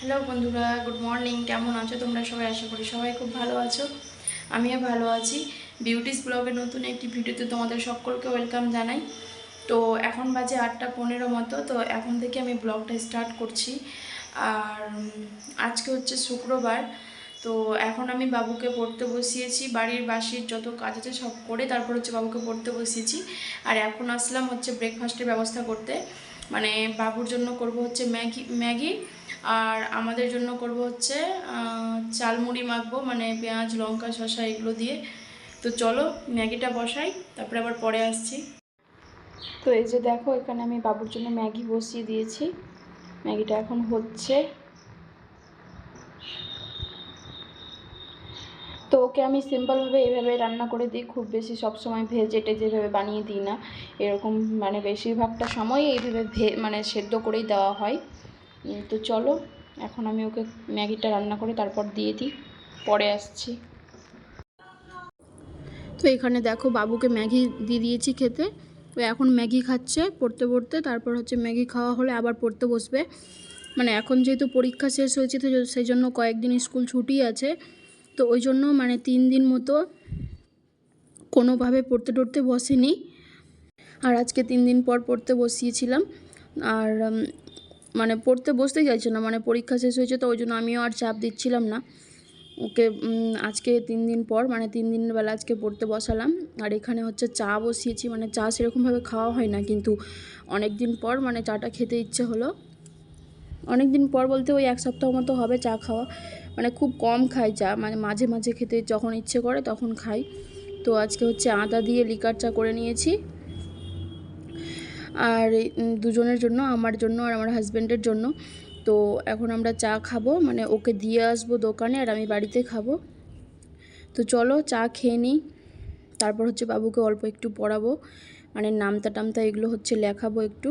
Hello বন্ধুরা, good morning. কেমন আছো তোমরা সবাই? আশা করি সবাই খুব ভালো আছো। আমিও ভালো আছি। বিউটিস ব্লগের নতুন একটি ভিডিওতে তোমাদের সকলকে ওয়েলকাম জানাই। তো এখন বাজে আটটা পনেরো মতো, তো এখন থেকে আমি ব্লগটা স্টার্ট করছি। আর আজকে হচ্ছে শুক্রবার, তো এখন আমি বাবুকে পড়তে বসিয়েছি। বাড়ির বাসির যত কাজ আছে সব করে তারপর হচ্ছে বাবুকে পড়তে বসিয়েছি। আর এখন আসলাম হচ্ছে ব্রেকফাস্টের ব্যবস্থা করতে। মানে বাবুর জন্য করব হচ্ছে ম্যাগি ম্যাগি আর আমাদের জন্য করব হচ্ছে চালমুড়ি মাখবো মানে পেঁয়াজ, লঙ্কা, শসা এগুলো দিয়ে। তো চলো, ম্যাগিটা বসাই, তারপরে আবার পরে আসছি। তো এই যে দেখো, এখানে আমি বাবুর জন্য ম্যাগি বসিয়ে দিয়েছি। ম্যাগিটা এখন হচ্ছে। তো ওকে আমি সিম্পলভাবে এইভাবে রান্না করে দিই, খুব বেশি সবসময় ভেজে টেজে যেভাবে বানিয়ে দিই না, এরকম মানে বেশিরভাগটা সময় এইভাবে ভে মানে সেদ্ধ করেই দেওয়া হয়। তো চলো, এখন আমি ওকে ম্যাগিটা রান্না করে তারপর দিয়ে দিই, পরে আসছি। তো এখানে দেখো বাবুকে ম্যাগি দিয়ে দিয়েছি খেতে। ও এখন ম্যাগি খাচ্ছে পড়তে পড়তে, তারপর হচ্ছে ম্যাগি খাওয়া হলে আবার পড়তে বসবে। মানে এখন যেহেতু পরীক্ষা শেষ হয়েছে, তো সেই জন্য কয়েকদিন স্কুল ছুটি আছে। তো ওই জন্য মানে তিন দিন মতো কোনোভাবে পড়তে টড়তে বসেনি। আর আজকে তিন দিন পর পড়তে বসিয়েছিলাম। আর মানে পড়তে বসতে চাইছে না মানে পরীক্ষা শেষ হয়েছে তো ওই জন্য আমিও আর চাপ দিচ্ছিলাম না। ওকে আজকে তিন দিন পর মানে তিন দিনের বেলা আজকে পড়তে বসালাম। আর এখানে হচ্ছে চা বসিয়েছি মানে চা সেরকমভাবে খাওয়া হয় না, কিন্তু অনেক দিন পর মানে চাটা খেতে ইচ্ছে হলো। অনেক দিন পর বলতে ওই এক সপ্তাহ মতো হবে চা খাওয়া। মানে খুব কম খাই চা মানে মাঝে মাঝে খেতে যখন ইচ্ছে করে তখন খাই। তো আজকে হচ্ছে আদা দিয়ে লিকার চা করে নিয়েছি। আর দুজনের জন্য, আমার জন্য আর আমার হাজব্যান্ডের জন্য। তো এখন আমরা চা খাব মানে ওকে দিয়ে আসব দোকানে আর আমি বাড়িতে খাব। তো চলো চা খেয়ে নিই। তারপর হচ্ছে বাবুকে অল্প একটু পড়াবো। মানে নামতা টামতা এগুলো হচ্ছে লেখাবো একটু।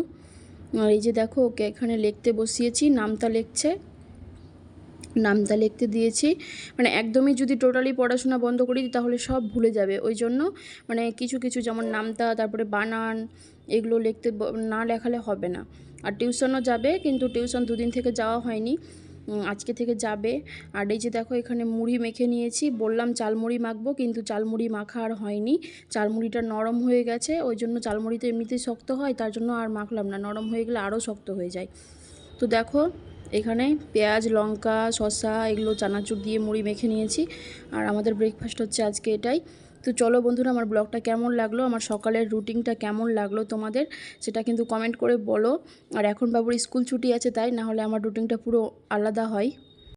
আর এই যে দেখো, ওকে এখানে লিখতে বসিয়েছি, নামতা লিখছে। নামতা লিখতে দিয়েছি। মানে একদমই যদি টোটালি পড়াশোনা বন্ধ করে দিই তাহলে সব ভুলে যাবে। ওই জন্য মানে কিছু কিছু যেমন নামতা, তারপরে বানান, এগুলো লিখতে না লেখালে হবে না। আর টিউশনও যাবে, কিন্তু টিউশন দুদিন থেকে যাওয়া হয়নি। আজকে থেকে যাবে। আর এই যে দেখো, এখানে মুড়ি মেখে নিয়েছি। বললাম চালমুড়ি মাখবো, কিন্তু চালমুড়ি মাখা আর হয়নি। চালমুড়িটা নরম হয়ে গেছে, ওই জন্য চালমুড়ি তো এমনিতেই শক্ত হয়, তার জন্য আর মাখলাম না। নরম হয়ে গেলে আরও শক্ত হয়ে যায়। তো দেখো এখানে পেঁয়াজ, লঙ্কা, শসা এগুলো চানাচুর দিয়ে মুড়ি মেখে নিয়েছি। আর আমাদের ব্রেকফাস্ট হচ্ছে আজকে এটাই। তো চলো বন্ধুরা, আমার ব্লগটা কেমন লাগল? আমার সকালের রুটিনটা কেমন লাগল তোমাদের? সেটা কিন্তু কমেন্ট করে বলো। আর এখন বাবুর স্কুল ছুটি আছে, তাই না হলে আমার রুটিনটা পুরো আলাদা হয়।